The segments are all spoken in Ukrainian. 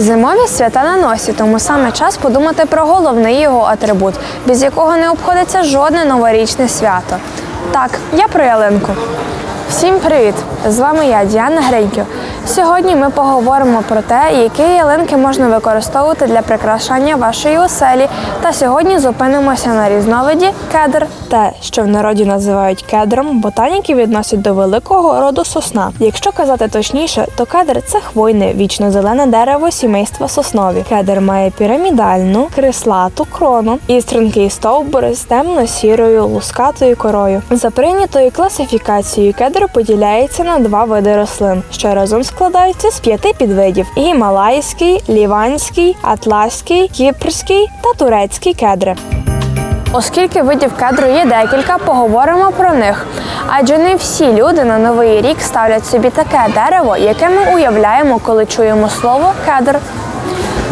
Зимові свята на носі, тому саме час подумати про головний його атрибут, без якого не обходиться жодне новорічне свято. Так, я про ялинку. Всім привіт! З вами я, Діана Греньків. Сьогодні ми поговоримо про те, які ялинки можна використовувати для прикрашання вашої оселі. Та сьогодні зупинимося на різновиді кедр. Те, що в народі називають кедром, ботаніки відносять до великого роду сосна. Якщо казати точніше, то кедр це хвойне вічно-зелене дерево сімейства соснові. Кедр має пірамідальну, крислату крону і стрункий стовбур з темно-сірою лускатою корою. За прийнятою класифікацією кедр поділяється на два види рослин, що разом складаються з п'яти підвидів: гімалайський, ліванський, атласський, кіпрський та турецький кедри. Оскільки видів кедру є декілька, поговоримо про них. Адже не всі люди на новий рік ставлять собі таке дерево, яке ми уявляємо, коли чуємо слово кедр.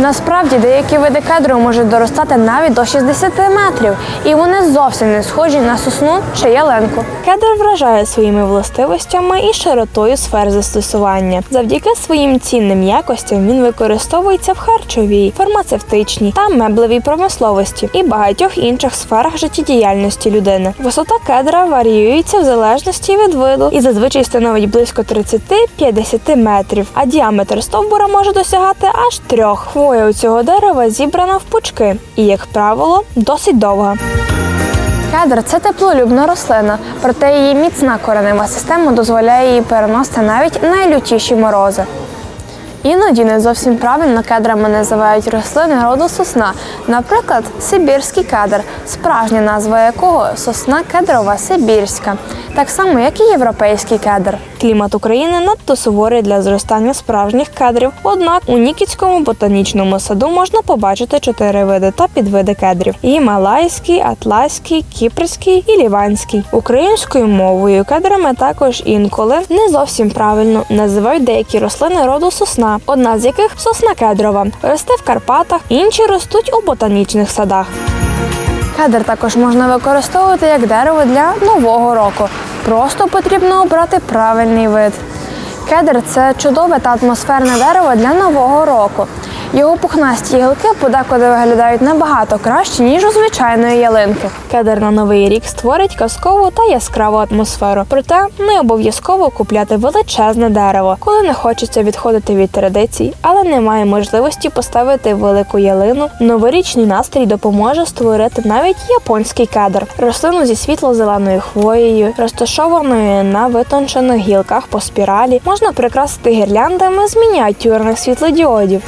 Насправді деякі види кедру можуть доростати навіть до 60 метрів, і вони зовсім не схожі на сосну чи яленку. Кедр вражає своїми властивостями і широтою сфер застосування. Завдяки своїм цінним якостям він використовується в харчовій, фармацевтичній та меблевій промисловості і багатьох інших сферах життєдіяльності людини. Висота кедра варіюється в залежності від виду і зазвичай становить близько 30-50 метрів, а діаметр стовбура може досягати аж трьох. Хвоя у цього дерева зібрана в пучки і, як правило, досить довга. Кедр це теплолюбна рослина, проте її міцна коренева система дозволяє їй переносити навіть найлютіші морози. Іноді не зовсім правильно кедрами називають рослини роду сосна, наприклад, сибірський кедр, справжня назва якого сосна кедрова сибірська, так само як і європейський кедр. Клімат України надто суворий для зростання справжніх кедрів. Однак у Нікітському ботанічному саду можна побачити чотири види та підвиди кедрів: гімалайський, атласський, кіпрський і ліванський. Українською мовою кедрами також інколи не зовсім правильно називають деякі рослини роду сосна, одна з яких сосна кедрова, росте в Карпатах, інші ростуть у ботанічних садах. Кедр також можна використовувати як дерево для нового року. Просто потрібно обрати правильний вид. Кедр це чудове та атмосферне дерево для нового року. Його пухнасті гілки подекуди виглядають набагато краще, ніж у звичайної ялинки. Кедр на новий рік створить казкову та яскраву атмосферу. Проте не обов'язково купляти величезне дерево, коли не хочеться відходити від традицій, але немає можливості поставити велику ялину. Новорічний настрій допоможе створити навіть японський кедр, рослину зі світло-зеленою хвоєю, розташованою на витончених гілках по спіралі, можна прикрасити гірляндами з мініатюрних світлодіодів.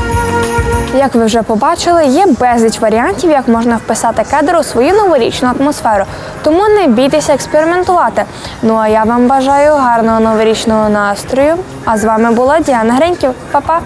Як ви вже побачили, є безліч варіантів, як можна вписати кедр у свою новорічну атмосферу. Тому не бійтеся експериментувати. Ну а я вам бажаю гарного новорічного настрою. А з вами була Діана Греньків. Па-па!